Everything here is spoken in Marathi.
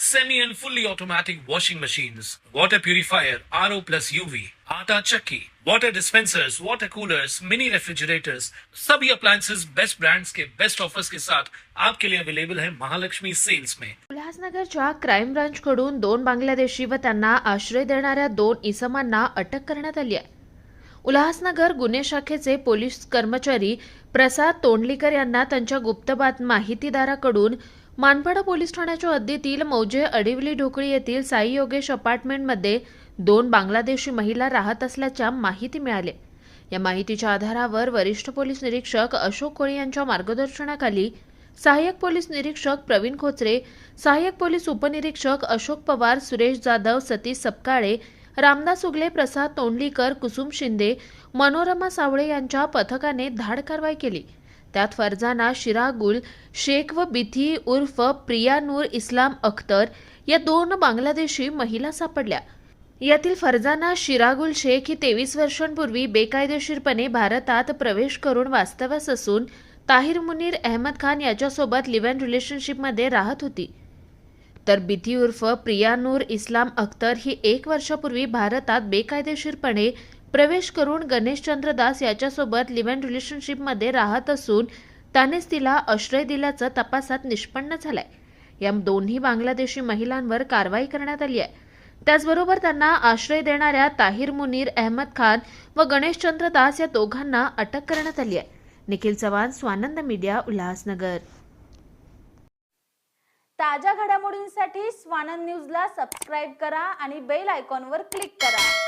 semi and fully automatic washing machines, water purifier, RO plus UV, आटा चक्की, water dispensers, water coolers, mini refrigerators, सभी appliances बेस्ट ब्रांड्स के बेस्ट ऑफर्स के साथ आपके लिए अवेलेबल है महालक्ष्मी सेल्स में। उल्हासनगरच्या क्राईम ब्रांच कडून दोन बांगलादेशी व त्यांना आश्रय देणाऱ्या दोन इसमांना अटक करण्यात आली आहे. उल्हासनगर गुन्हे शाखेचे पोलीस कर्मचारी प्रसाद तोंडलीकर यांना त्यांच्या गुप्त माहितीदाराकडून मानपाडा पोलीस ठाण्याच्या हद्दीतील मौजे अडिवली ढोकळी येथील साई योगेश अपार्टमेंटमध्ये दोन बांगलादेशी महिला राहत असल्याच्या माहिती मिळाली. या माहितीच्या आधारावर वरिष्ठ पोलीस निरीक्षक अशोक कोळी यांच्या मार्गदर्शनाखाली सहाय्यक पोलीस निरीक्षक प्रवीण खोचरे सहाय्यक पोलीस उपनिरीक्षक अशोक पवार सुरेश जाधव सतीश सपकाळे रामदास उगले प्रसाद तोंडलीकर कुसुम शिंदे मनोरमा सावळे यांच्या पथकाने धाड कारवाई केली. त्यात फरजाना शिरागुल शेख व बिथी उर्फ प्रिया नूर इस्लाम अख्तर या दोन बांगलादेशी महिला सापडल्या. यातील फरजाना शिरागुल शेख ही तेवीस वर्षांपूर्वी बेकायदेशीरपणे भारतात प्रवेश करून वास्तव्यास असून ताहिर मुनीर अहमद खान याच्यासोबत लिव्ह अँड रिलेशनशिपमध्ये राहत होती. तर बिथी उर्फ प्रिया नूर इस्लाम अख्तर ही एक वर्षापूर्वी भारतात बेकायदेशीरपणे प्रवेश करून गणेशचंद्र दास याच्यासोबत लिव्ह अँड रिलेशनशिपमध्ये राहत असून त्यानेच तिला आश्रय दिल्याचं तपासात निष्पन्न झालंय. या दोन्ही बांगलादेशी महिलांवर कारवाई करण्यात आली आहे. त्याचबरोबर त्यांना आश्रय देणाऱ्या ताहिर मुनीर अहमद खान व गणेशचंद्र दास या दोघांना अटक करण्यात आली आहे. निखिल चव्हाण स्वानंद मीडिया उल्हासनगर. ताज्या घडामोडींसाठी स्वानंद न्यूजला सबस्क्राईब करा आणि बेल आयकॉनवर क्लिक करा.